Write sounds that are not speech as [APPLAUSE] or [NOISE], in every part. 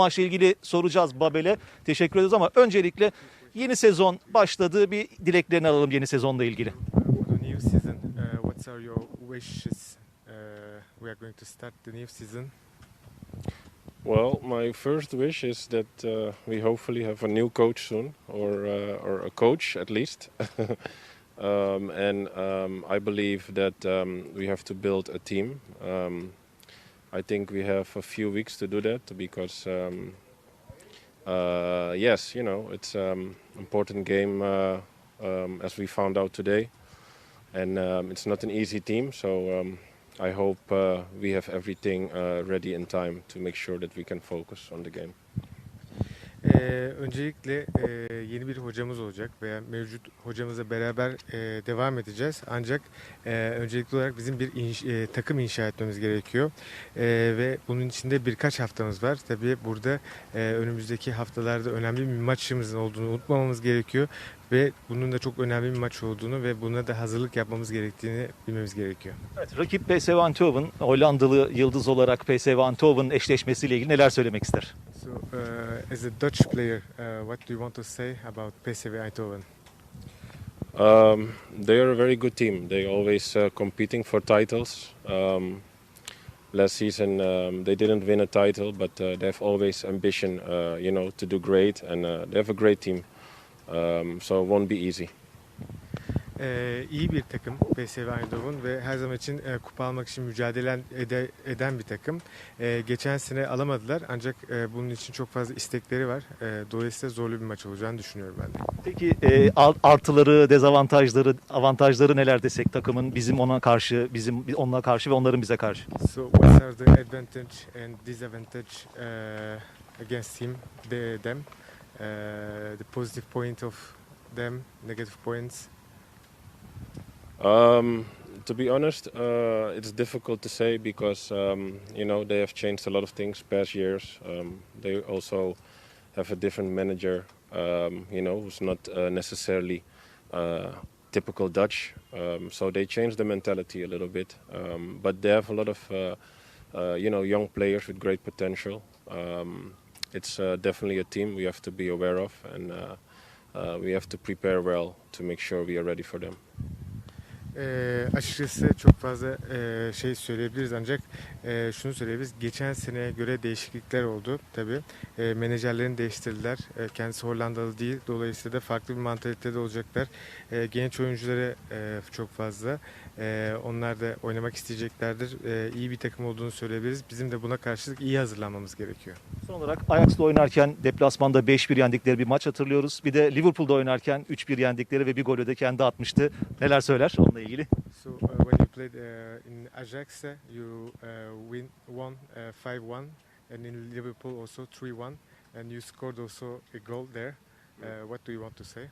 Maçla ilgili soracağız Babel'e. Teşekkür ediyoruz ama öncelikle yeni sezon başladı. Bir dileklerini alalım yeni sezonla ilgili. The new season, uh, what are your wishes? Uh, we are going to start the new season. Well, my first wish is that uh, we hopefully have a new coach soon, or uh, or a coach at least. [LAUGHS] um, and um, I believe that um, we have to build a team. Um, I think we have a few weeks to do that because, um, uh, yes, you know, it's um, important game uh, um, as we found out today, and um, it's not an easy team. So. Um, I hope uh, we have everything uh, ready in time to make sure that we can focus on the game. Ee, öncelikle e, yeni bir hocamız olacak veya mevcut hocamızla beraber e, devam edeceğiz. Ancak e, öncelikli olarak bizim bir inş- e, takım inşa etmemiz gerekiyor E, ve bunun içinde birkaç haftamız var. Tabii burada e, önümüzdeki haftalarda önemli bir maçımızın olduğunu unutmamamız gerekiyor ve bunun da çok önemli bir maç olduğunu ve buna da hazırlık yapmamız gerektiğini bilmemiz gerekiyor. Evet, rakip PSV Eindhoven, Hollandalı yıldız olarak PSV Eindhoven eşleşmesiyle ilgili neler söylemek ister? So, uh, as a Dutch player, uh, what do you want to say about PSV Eindhoven? Um, they are a very good team. They always uh, competing for titles. Um, last season um, they didn't win a title, but uh, they have always ambition, uh, you know, to do great, and uh, they have a great team. Um, so it won't be easy. Ee, iyi bir takım PSV Eindhoven ve her zaman için e, kupa almak için mücadele ede- eden bir takım. Ee, geçen sene alamadılar ancak e, bunun için çok fazla istekleri var. E, dolayısıyla zorlu bir maç olacağını düşünüyorum ben de. Peki e, artıları, dezavantajları, avantajları neler desek takımın bizim ona karşı, bizim onlara karşı ve onların bize karşı? So what are the advantage and disadvantage uh, against him, the, them, uh, the positive point of them, negative points? Um, to be honest, uh, it's difficult to say because um, you know they have changed a lot of things past years. Um, they also have a different manager, um, you know, who's not uh, necessarily uh, typical Dutch. Um, so they changed the mentality a little bit. Um, but they have a lot of uh, uh, you know young players with great potential. It's uh, definitely a team we have to be aware of, and we have to prepare well to make sure we are ready for them. Ee, açıkçası çok fazla e, şey söyleyebiliriz ancak e, şunu söyleyebiliriz. Geçen seneye göre değişiklikler oldu tabii. E, menajerlerini değiştirdiler. E, kendisi Hollandalı değil. Dolayısıyla da farklı bir mantalitede olacaklar. E, genç oyuncuları e, çok fazla. E, onlar da oynamak isteyeceklerdir. E, iyi bir takım olduğunu söyleyebiliriz. Bizim de buna karşılık iyi hazırlanmamız gerekiyor. Son olarak Ajax'la oynarken deplasmanda 5-1 yendikleri bir maç hatırlıyoruz. Bir de Liverpool'da oynarken 3-1 yendikleri ve bir golü de kendi atmıştı. Neler söyler onunla ilgili? So uh, when you played uh, in Ajax, uh, you uh, win won uh, 5-1, and in Liverpool also 3-1, and you scored also a goal there. Uh, what do you want to say?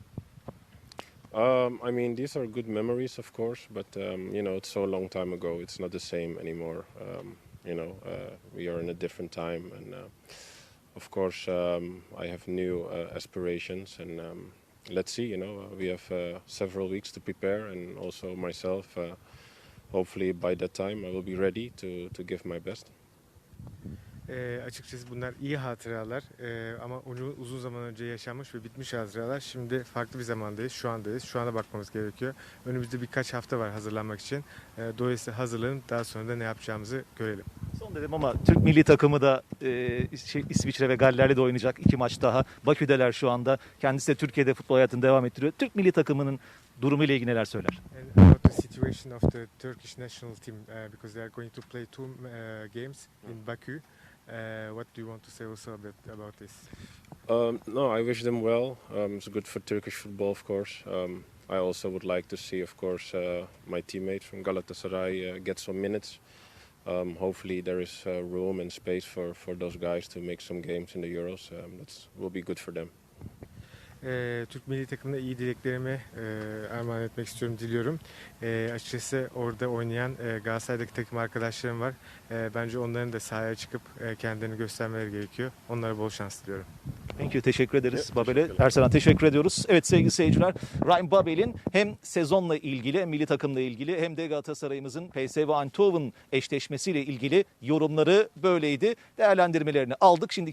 Um, I mean, these are good memories, of course, but um, you know, it's so long time ago. It's not the same anymore. Um, you know, uh, we are in a different time, and uh, of course, um, I have new uh, aspirations, and um, let's see. You know, uh, we have uh, several weeks to prepare, and also myself. Uh, hopefully, by that time, I will be ready to to give my best. Ee, açıkçası bunlar iyi hatıralar Ee, ama onu uzun zaman önce yaşanmış ve bitmiş hatıralar. Şimdi farklı bir zamandayız, şu andayız. Şu ana bakmamız gerekiyor. Önümüzde birkaç hafta var hazırlanmak için. Ee, dolayısıyla hazırlanıp daha sonra da ne yapacağımızı görelim. Son dedim ama Türk milli takımı da e, şey, İsviçre ve Galler'le de oynayacak iki maç daha. Bakü'deler şu anda. Kendisi de Türkiye'de futbol hayatını devam ettiriyor. Türk milli takımının durumu ile ilgili neler söyler? About the situation of the Turkish national team, uh, because they are going to play two uh, games in Baku. Uh, what do you want to say also about, about this? Um, no, I wish them well. Um, it's good for Turkish football, of course. Um, I also would like to see, of course, uh, my teammates from Galatasaray uh, get some minutes. Um, hopefully, there is uh, room and space for, for those guys to make some games in the Euros. Um, that will be good for them. Ee, Türk milli takımına iyi dileklerimi e, armağan etmek istiyorum, diliyorum. E, açıkçası orada oynayan e, Galatasaray'daki takım arkadaşlarım var. E, bence onların da sahaya çıkıp e, kendilerini göstermeleri gerekiyor. Onlara bol şans diliyorum. Thank you, teşekkür ederiz Evet, Babel'e. Ersen'a teşekkür ediyoruz. Evet sevgili seyirciler, Ryan Babel'in hem sezonla ilgili, hem milli takımla ilgili hem de Galatasaray'ımızın PSV Eindhoven eşleşmesiyle ilgili yorumları böyleydi. Değerlendirmelerini aldık. Şimdi